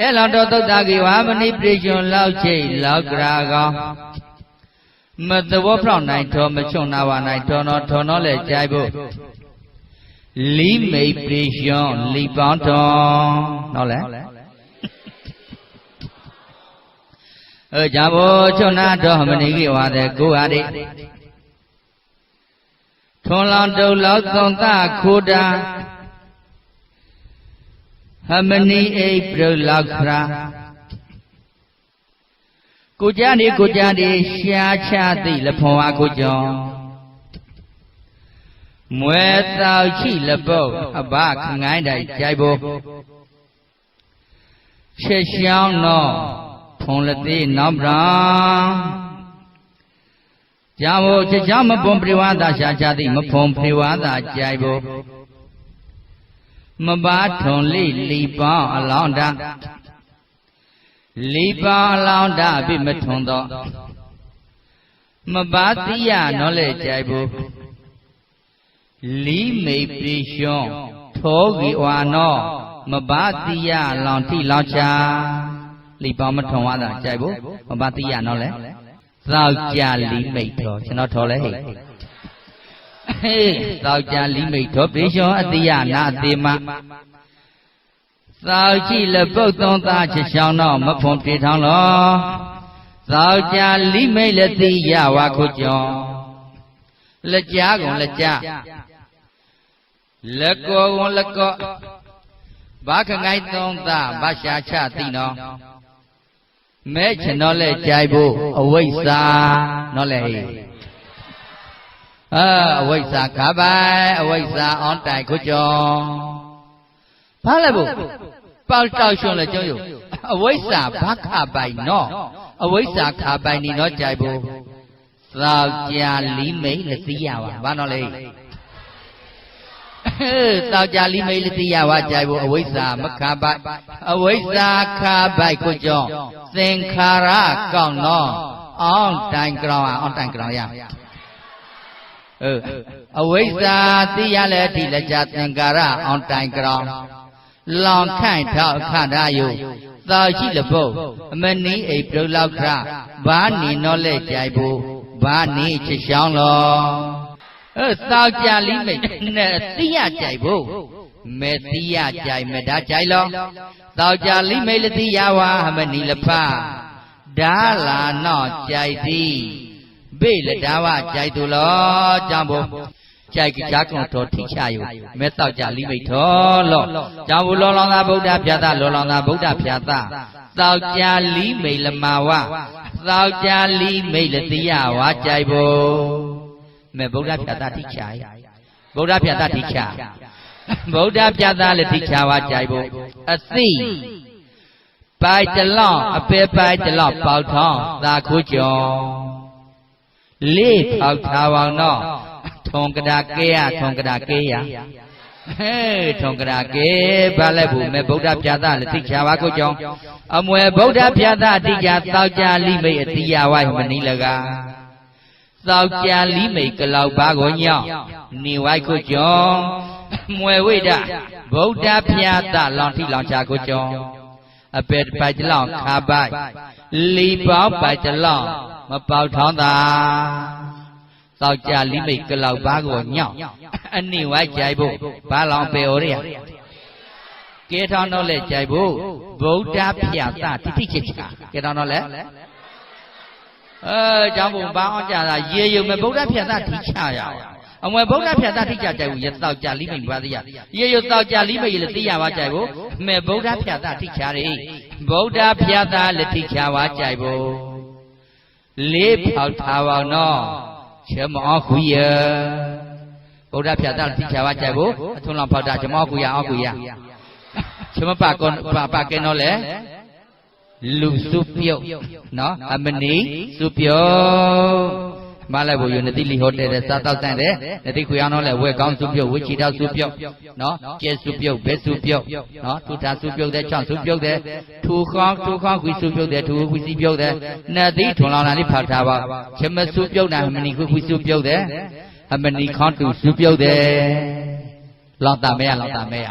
အဲ့လောက်တော့သုတ္တကိဝါမနိပြေကျွန်လောက်ချိတ်လောက်ကြာကောင်မသဘောဖောက်နိုင်တော်မချွန်နာပါနိုင်တော်တော်တော်တော်လည်းကြိုက်ဖို့လီမိတ်ပြေကျွန်လီပေါင်းတော်ဟုတ်လဲအဲကြဘောချွန်နာတော်မနိကိဝါတဲ့ကိုဟာတိထွန်လောင်တုတ်လောက်သွန်သခိုးတာ ဟမနီအိပြုလောက်ခရာကိုကြနေကိုကြနေရှားချသိလဖွန်အားကိုကြောင့်မွဲတောက်ချိလပုတ်အဘခငိုင်းတိုင်ကြိုက်ဖို့ချက်ရှောင်းတော့ဖွန်လက်သေးနောက်ပရာကြာဖို့ချက်ချောင်းမပွန်ပြဝါသာရှားချသည်မဖွန်ပြဝါသာကြိုက်ဖို့ မပါထွန်လိလီပေါင်းအလောင်းတာလီပေါင်းအလောင်းတာအပြစ်မထွန်တော့မပါတိယနော်လေကြိုက်ဖို့လီမိတ်ပြေရှွန်ထောဂီဝါနောမပါတိယလောင်တိလောင်ချာလီပေါင်းမထွန်ဝါတာကြိုက်ဖို့မပါတိယနော်လေသောကြလီမိတ်တော်ကျွန်တော်ထော်လဲဟဲ့ ဟေးသောကြလီမိတ်တော်ပြေရှွန်အတိယနာအတိမသောကြည့်လပုတ်သုံးသားချချောင်းတော့မဖွန်ပြေထောင်းလောသောကြလီမိတ်လက်တိယဝါခုကြောင့်လက်ကြားကုန်လက်ကြားလက်ကောကုန်လက်ကောဘာခငိုင်းသုံးသားဘာရှာချသိနော်မဲချင်တော့လဲကြိုက်ဖို့အဝိဇ္ဇာနော်လဲဟေး အအဝိဇ္ဇာခါပိုင်အဝိဇ္ဇာအွန်တိုင်ခုကြောင့်ဘာလဲဘုပေါတောက်ရှင်လဲကျုံယုအဝိဇ္ဇာဘာခါပိုင်နော်အဝိဇ္ဇာခါပိုင်နေတော့ကြိုက်ဘူးသောက်ကြလီမိတ်လက်သိရပါဘာနော်လေသောက်ကြလီမိတ်လက်သိရပါကြိုက်ဘူးအဝိဇ္ဇာမခါပိုင်အဝိဇ္ဇာခါပိုင်ခုကြောင့်သင်္ခါရကောင်းတော့အောင်တိုင်ကြောင်အောင်တိုင်ကြောင်ရ အဝိဇ္ဇာသိရလဲအထိလက်ကြသင်္ကာရအောင်တိုင်ကြောင်းလောင်ခိုင်ထောက်ခတာယုသာရှိလပုတ်အမနီးအိပြုလောက်ခရဘာနီနောလဲကြိုက်ဖို့ဘာနီချစ်ရှောင်းလောအဲသာကြလိမိတ်နဲ့သိရကြိုက်ဖို့မေသိရကြိုက်မေဒါကြိုက်လောသောကြလိမိတ်လတိယဝါဟမနီလဖဒါလာနော့ကြိုက်သည် ဘေလဒါဝကြိုက်သူလောကြောင့်ဘုကြိုက်ကြကွန်တော်ထိချယုမဲတောက်ကြလိမိတ်တော်လောကြောင့်ဘုလောလောင်သာဗုဒ္ဓဖြာသလောလောင်သာဗုဒ္ဓဖြာသတောက်ကြလိမိတ်လမဝတောက်ကြလိမိတ်လတိယဝါကြိုက်ဘုမဲဗုဒ္ဓဖြာသထိချယဗုဒ္ဓဖြာသထိချဗုဒ္ဓဖြာသလည်းထိချဝါကြိုက်ဘုအသိပိုက်တလောင်းအပေပိုက်တလောင်းပေါထောင်းသာခိုးကြော လေးထောက်ထားပါတော့ထုံကရာကဲရထုံကရာကဲရဟဲ့ထုံကရာကဲဘာလဲဘူးမေဗုဒ္ဓပြသလည်းသိချပါကိုကြောင်းအမွယ်ဗုဒ္ဓပြသအတိကြတောက်ကြလိမိတ်အတိယဝိုင်းမနီလကသောက်ကြလိမိတ်ကလောက်ပါကိုညောင်းနေဝိုက်ကိုကြောင်းမွယ်ဝိဒဗုဒ္ဓပြသလောင်ထိလောင်ချကိုကြောင်းအပေပိုက်တလောင်ခါပိုက်လီပေါင်းပိုက်တလောင် မပေါထောင်းသာသောက်ကြလိမိတ်ကလောက်ပါကိုညောင်းအနိဝိုက်ကြိုက်ဖို့ဘာလောင်ပေဩရရကဲထောင်းတော့လဲကြိုက်ဖို့ဗုဒ္ဓဖြာသတိတိချစ်ချာကဲထောင်းတော့လဲအဲကြောင့်ဘုံဘာအောင်ကြတာရေယုံမဲ့ဗုဒ္ဓဖြာသတိချရအောင်အမွယ်ဗုဒ္ဓဖြာသတိကြကြိုက်ဘူးရတောက်ကြလိမိတ်ပါသေးရရေယုံတောက်ကြလိမိတ်လည်းသိရပါကြိုက်ဖို့မဲ့ဗုဒ္ဓဖြာသတိချရဗုဒ္ဓဖြာသလည်းတိချပါကြိုက်ဖို့ လေးဖောက်ထားပါတော့ချမောခုယဗုဒ္ဓဖြာတတိချာဝကြိုက်ဖို့အထုံးလောင်ဖောက်တာချမောခုယအောက်ခုယချမပကောပါပါကဲနော်လေလူစုပြုတ်နော်အမနီစုပြုတ် မလိုက်ဘူးယနတိလီဟိုတယ်တဲ့စားတော့တန်တဲ့နတိခွေအောင်တော့လေဝဲကောင်းစုပြုတ်ဝိချီတော့စုပြုတ်နော်ကျဲစုပြုတ်ဘဲစုပြုတ်နော်ထူထာစုပြုတ်တဲ့ချောင်းစုပြုတ်တဲ့ထူခေါင်းထူခေါင်းခွေစုပြုတ်တဲ့ထူခွေစီပြုတ်တဲ့နတ်တိထွန်လောင်လာလေးဖောက်ထားပါချမစုပြုတ်တာမနီခွေခွေစုပြုတ်တဲ့အမနီခေါင်းတူစုပြုတ်တဲ့လောင်တာမဲရလောင်တာမဲရ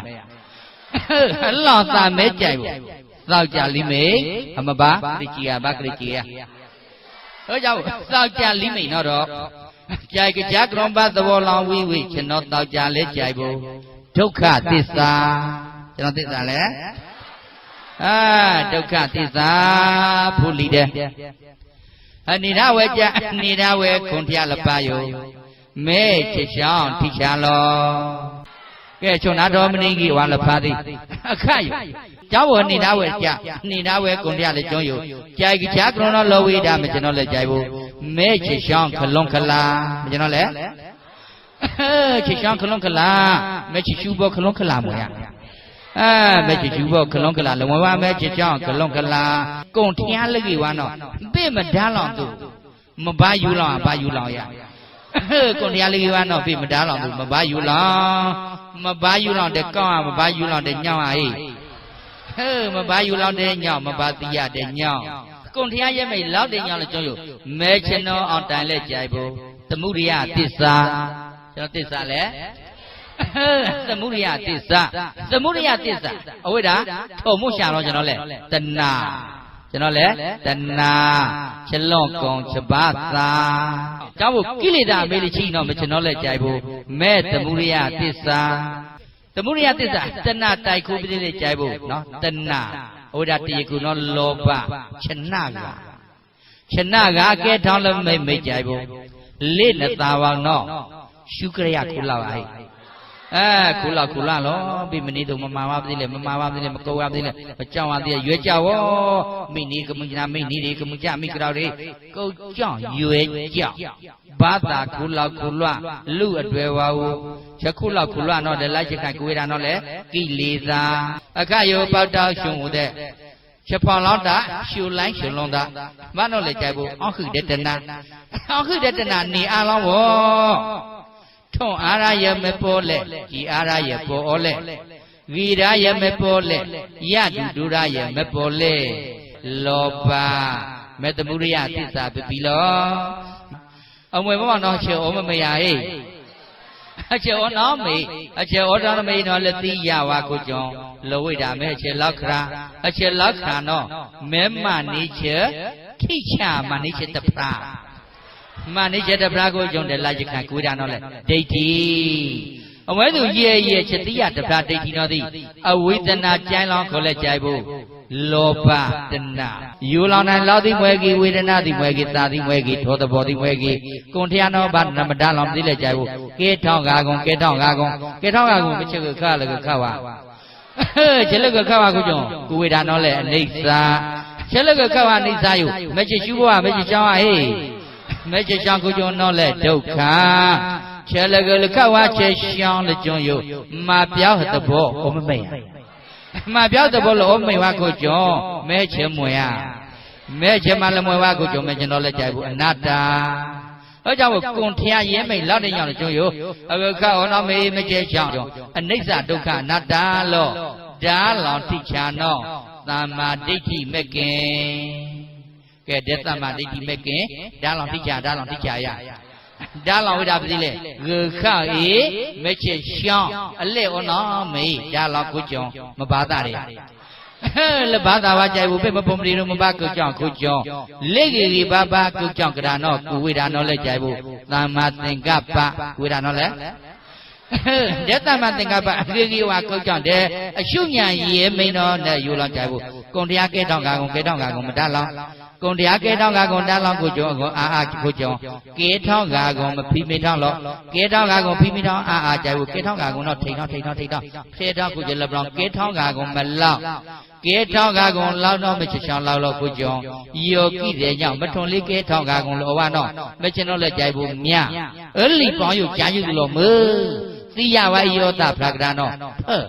လောင်တာမဲကြိုက်ဘူးသောက်ကြလိမိတ်အမပါခရစ်ကြီးကဘာခရစ်ကြီးက ဟောကြောင့်သောက်ကြလိမိတ်တော့တော့ကြိုက်ကြကရုံပတ်သဘောလောင်ဝိဝိကျွန်တော်သောက်ကြလဲကြိုက်ဖို့ဒုက္ခသစ္စာကျွန်တော်သစ္စာလဲအာဒုက္ခသစ္စာဖူလီတယ်အနေရဝဲကြအနေရဝဲခွန်ဖျားလပယုမဲချစ်ချောင်းထိချာလောကဲချုံနာတော်မင်းကြီးဝါလဖာသည်အခယ ကျောင်းဝနေတာဝဲကြနေတာဝဲကွန်ပြလေကျွန်းယုကြိုက်ကြကရုံတော်လောဝိဒါမကျွန်တော်လည်းကြိုက်ဘူးမဲချစ်ချောင်းခလွန်ခလာမကျွန်တော်လည်းချစ်ချောင်းခလွန်ခလာမဲချစ်ချူဘောခလွန်ခလာမွေရအဲမဲချစ်ချူဘောခလွန်ခလာလဝဝမဲချစ်ချောင်းခလွန်ခလာကုံထျားလက်ကြီးဝါနော်ပြမဒန်းလောင်သူမဘာယူလောင်ဘာယူလောင်ရကွန်တရားလေးကနော်ပြမတားလောင်သူမဘာယူလောင်မဘာယူလောင်တဲ့ကောင်းอ่ะမဘာယူလောင်တဲ့ညောင်းอ่ะဟေး ဟဲ့မဘာယူလောင်တဲ့ညောင်းမဘာတိရတဲ့ညောင်းကွန်တရားရဲ့မိတ်လောက်တဲ့ညောင်းလည်းကျွန်တော်မဲချင်တော့အောင်တိုင်လက်ကြိုက်ဖို့သမှုရိယသစ္စာကျွန်တော်သစ္စာလဲသမှုရိယသစ္စာသမှုရိယသစ္စာအဝိဒါထုံမှုရှာတော့ကျွန်တော်လဲတဏှာကျွန်တော်လဲတဏှာချက်လွန်ကုံချက်ပါသာကျောင်းဖို့ကိလေသာမေးလိချင်းတော့မကျွန်တော်လဲကြိုက်ဖို့မဲ့သမှုရိယသစ္စာ သမှုရိယသစ္စာတဏှာတိုက်ခိုးပြီးလေးကြိုက်ဖို့နော်တဏှာဟိုဒါတရကူနော်လောဘချဏကချဏကအကဲထောင်းလည်းမိတ်မိတ်ကြိုက်ဖို့လိနသာဝောင်နော်ရှုကရယခုလောက်အိုက် အဲခုလောက်ခုလောက်လောပြီမနေတော့မမာပါသေးလေမမာပါသေးလေမကောပါသေးလေမကြောက်ပါသေးလေရွယ်ကြဝမိနီကမညာမိနီတွေကမကြမိကြောက်တွေကိုကြောက်ရွယ်ကြောက်ဘာသာခုလောက်ခုလွလူအတွေ့ဝါဟုယခုလောက်ခုလွတော့လေလိုက်ချက်ကကိုဝေတာတော့လေကိလေသာအခယောပေါတောက်ရှင်ဟူတဲ့ချက်ဖောင်လောက်တာရှူလိုက်ရှူလုံးတာမတော့လေကြိုက်ဖို့အောက်ခိတတနာအောက်ခိတတနာနေအားလောဝ ထုံအာရယမပေါ်လက်ဒီအာရယပေါ်လက်ဝီရာယမပေါ်လက်ယတုဒုရယမပေါ်လက်လောဘမေတ္တမှုရိယသစ္စာပပိလောအမွေမမနော်ချေဩမမယာဟေအချေဩနော်မေအချေဩတော်မေနော်လက်တိယဝါကိုကြောင့်လဝိတာမဲအချေလောက်ခရာအချေလောက်ခရာနော်မဲမနိချေခိချာမနိချေတပရာ မနိချေတပရာကိုကြောင့်တယ်လာချခံကိုဒါနော်လေဒိဋ္ဌိအဝဲသူရဲ့ရဲ့ချက်တိယတပရာဒိဋ္ဌိနော်သည်အဝိဒနာကြိုင်းလောင်းခေါ်လက်ကြိုက်ဖို့လောဘတဏယူလောင်နိုင်လောက်သည်မွဲကြီးဝေဒနာသည်မွဲကြီးသာသည်မွဲကြီးထောသဘောသည်မွဲကြီးကွန်ထျာနောဘာနမတလောင်သိလက်ကြိုက်ဖို့ကဲထောင်းကာကွန်ကဲထောင်းကာကွန်ကဲထောင်းကာကွန်မချစ်ကခါလကခါပါချစ်လကခါပါကုကြောကိုဝေဒနောလေအိဋ္ဌာချစ်လကခါပါအိဋ္ဌာယုမချစ်ရှုဘောမချစ်ချောင်းဟေး မချစ်ချောင်းကုကြောနောလေဒုက္ခချဲလကလခဝါချေရှောင်းလကျွန်းယုမာပြောင်းသဘောအမမေ့မှာပြောတဲ့ဘောလို့မိဝါကိုကြောမဲချေမွေရမဲချေမလမွေဝါကိုကြောမဲကျွန်တော်လက်ကြိုက်ဘူးအနတ္တာဟောကြောင့်ကွန်ထျာရဲမိတ်လောက်တဲ့ညောင်းကျွန်းယအဝခဟောနောမေမကျဲချောင်းကြောအနိစ္စဒုက္ခအနတ္တာလို့ဓာလောင်တိချာနောသမ္မာဒိဋ္ဌိမကင် ကဲတဲ့သမ္မာဒိဋ္ဌိမကင်ဓာလောင်တိချာဓာလောင်တိချာရဒါလောင်ဝိဒါပတိလေဂခအေမချေရှောင်းအလက်ဩနောမေဒါလောင်ကုကြောင့်မဘာတာတွေလဘာသာဝကြိုက်ဘူးပဲမပုံမရီတို့မဘာကုကြောင့်ကုကြောင့်လေကြီးကြီးဘာဘာကုကြောင့်ကရာနောကုဝိဒါနောလက်ကြိုက်ဘူးသမ္မာသင်္ကပ္ပဝိဒါနောလက်တဲ့တမ္မာသင်္ကပ္ပအခေကြီးဝါကုကြောင့်တဲ့အရှုညာရေမိန်တော်နဲ့ယူလောင်ကြိုက်ဘူးကုံတရားကဲတောင်းကာကုံကဲတောင်းကာကုံမတတ်လောင် ကုံတရားကဲထောင်းကကုံတန်းလောင်းကိုကျော်ကိုအာအာကိုကျော်ကဲထောင်းကကုံမဖီမိထောင်းလို့ကဲထောင်းကကုံဖီမိထောင်းအာအာကြိုက်ဘူးကဲထောင်းကကုံတော့ထိန်ထောင်းထိန်ထောင်းထိန်ထောင်းဖေထောင်းကိုကျော်လက်ပလောင်ကဲထောင်းကကုံမလောက်ကဲထောင်းကကုံလောက်တော့မချချောင်းလောက်လို့ကိုကျော်ယောကိတဲ့ကြောင့်မထွန်လေးကဲထောင်းကကုံလောဝတော့မချင်တော့လက်ကြိုက်ဘူးမြအဲ့လီပေါင်းယူကြာယူလို့မသိရပါယောတာဖရကရနောဟဲ့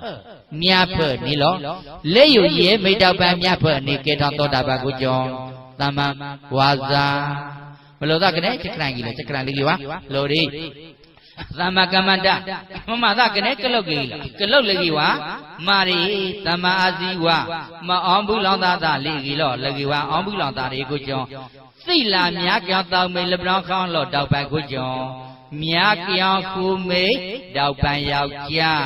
မြတ်ဖွဲ့နေလောလက်ယူရဲမိတ်တော့ပန်းမြတ်ဖွဲ့နေကေထောင်းသောတာပန်ကိုကျော် သမ္မာဝါစာမလို့သာကနေချက်ကရန်ကြီးလေချက်ကရန်လေးကြီးဝါလို့ဒီသမ္မာကမ္မန္တမမသာကနေကလုတ်ကြီးကလုတ်လေးကြီးဝါမာရီသမ္မာအာဇီဝမအောင်ဘူးလောင်သားသားလေးကြီးလောလကြီးဝါအောင်ဘူးလောင်သားလေးကိုကြောင့်စိတ်လာမြားကြောင်တောင်းမေလပရောင်းခေါင်းလောတောက်ပန်ကိုကြောင့်မြားကြောင်ခူမေတောက်ပန်ယောက်ျား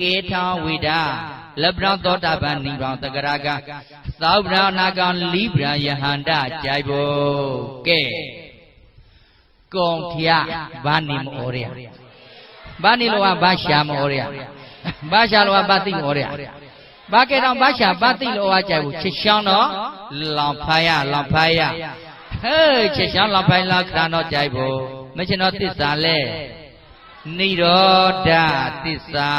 ကေထောင်းဝိဒါ လက်ပံသောတာပန်နိဗ္ဗာန်တဂရကသောဗြဟနာကံလိဗြယဟန္တကြိုက်ဖို့ကဲကုံထျာဘာနေမဩရဘာနေလောကဘာရှာမဩရဘာရှာလောကဘာသိမဩရဘာကဲတော့ဘာရှာဘာသိလောကကြိုက်ဖို့ချစ်ရှောင်းတော့လောင်ဖားရလောင်ဖားရဟဲ့ချစ်ရှောင်းလောင်ဖားလောက်ခါတော့ကြိုက်ဖို့မချင်တော့သစ္စာလဲနိရောဓသစ္စာ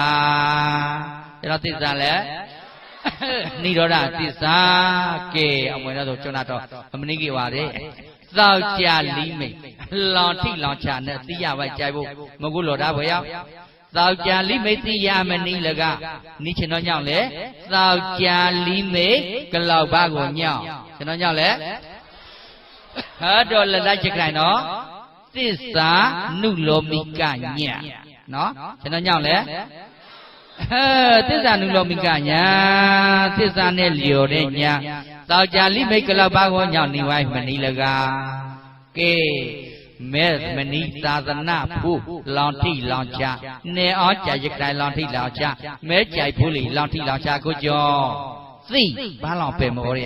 ကျွန်တော်သစ္စာလဲနိရောဓသစ္စာကဲအမွေတော့ကျွန်တော်တော့မနိကိပါတဲ့သောက်ကြလီးမိတ်လောင်ထိလောင်ချနဲ့သိရပါကြိုက်ဖို့မကုလောတာဘယ်ရောက်သောက်ကြလီးမိတ်သိရမနီလကနိချင်တော့ညောင်းလေသောက်ကြလီးမိတ်ကလောက်ပါကိုညောင်းကျွန်တော်ညောင်းလေဟာတော့လက်လိုက်ချစ်ခိုင်တော့သစ္စာနုလောမိကညနော်ကျွန်တော်ညောင်းလေ ဟဲသစ္စာနုလောမိကညာသစ္စာနဲ့လျော်တဲ့ညာသောကြလိမိတ်ကလောက်ပါကိုညောင်းနေဝိုင်းမနီလကကဲမဲမနီသာသနာဖို့လောင်ထိလောင်ချနေအောင်ကြာရခိုင်လောင်ထိလောင်ချမဲကြိုက်ဖို့လေလောင်ထိလောင်ချကိုကြောသိဘာလောင်ပဲမောရ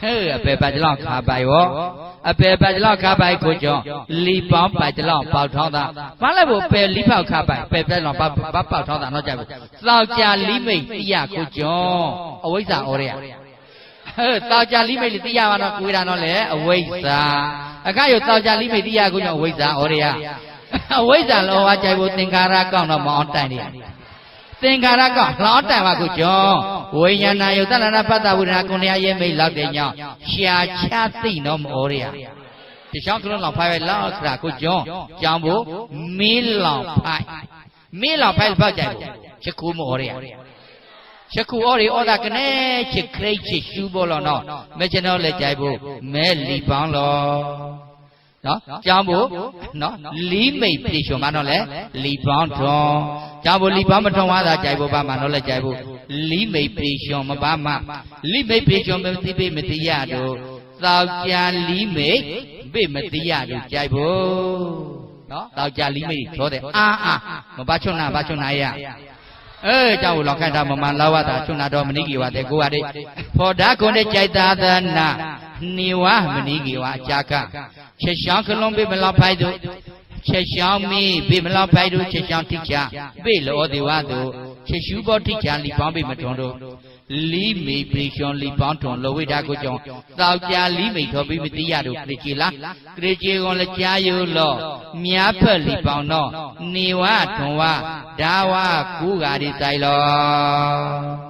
ဟဲ့အပေပါကြလောက်ခါပိုင်ရော အပေပါကြလောက်ခါပိုင်ကိုကြောလီပေါင်းပါကြလောက်ပေါက်ထောင်းတာဘာလဲဖို့ပေလီပေါက်ခါပိုင်ပေပဲလောက်ဘာပေါက်ထောင်းတာတော့ကြိုက်ဘူးသောကြလီမိတ်တိယကိုကြောအဝိဇ္ဇာဩရဟဲ့သောကြလီမိတ်တိယမှာတော့ကိုရတာတော့လေအဝိဇ္ဇာအခါရသောကြလီမိတ်တိယကိုကြောအဝိဇ္ဇာဩရအဝိဇ္ဇာလောဝကြိုက်ဖို့သင်္ကာရကောင်းတော့မအောင်တိုင်နေ သင်္ကာရကလောင်းတိုင်ပါခုကျော်ဝိညာဏယုတ်တဏ္ဍပတ္တဝိရဏကုဏရရဲ့မိတ်လောက်တဲ့ညောင်းရှာချသိတော့မဩရဒီချောင်းကလုံးလောင်ဖိုင်လောက်ခရာခုကျော်ကြောင်းဖို့မင်းလောင်ဖိုင်မင်းလောင်ဖိုင်ဖောက်ကြိုက်ဖို့ချက်ကူမဩရချက်ကူဩရဩတာကနေချက်ခရိတ်ချက်ရှူဘောလောနော်မကျွန်တော်လက်ကြိုက်ဖို့မဲလီပေါင်းလော နော်ကြောင်းဖို့နော်လီမိတ်ပြေချုံမတော့လေလီပေါင်းထွန်ကြောင်းဖို့လီပေါင်းမထွန်ဝါသာကြိုက်ဖို့ဘာမှတော့လေကြိုက်ဖို့လီမိတ်ပြေချုံမပါမလီမိတ်ပြေချုံမသိပိမတိရတို့သောကြလီမိတ်ပိမတိရတို့ကြိုက်ဖို့နော်သောကြလီမိတ်ထောတဲ့အာအာမပါချုံနာပါချုံနာရအဲကြောင့်လောက်ခန့်တာမမလာဝတာချုံနာတော်မဏိကီဝတဲ့ကိုရတဲ့ဖော်ဓာခွန်တဲ့ကြိုက်သာသနာ နေဝမဏိကီဝအကြာကချက်ရှောင်းခလုံးပေးမလောက်ဖိုက်တို့ချက်ရှောင်းမီပေးမလောက်ဖိုက်တို့ချက်ရှောင်းထိချပေးလောဒီဝတို့ချက်ရှူဘောထိချလီပေါင်းပေးမထွန်တို့လီမေပြေရှောင်းလီပေါင်းထွန်လောဝိဒါကိုကြောင့်တောက်ကြလီမိထောပြီးမတိရတို့ခရချီလားခရချီကွန်လက်ကြားယူလောမြားဖက်လီပေါင်းတော့နေဝထွန်ဝဒါဝကူဂါဒီတိုင်လော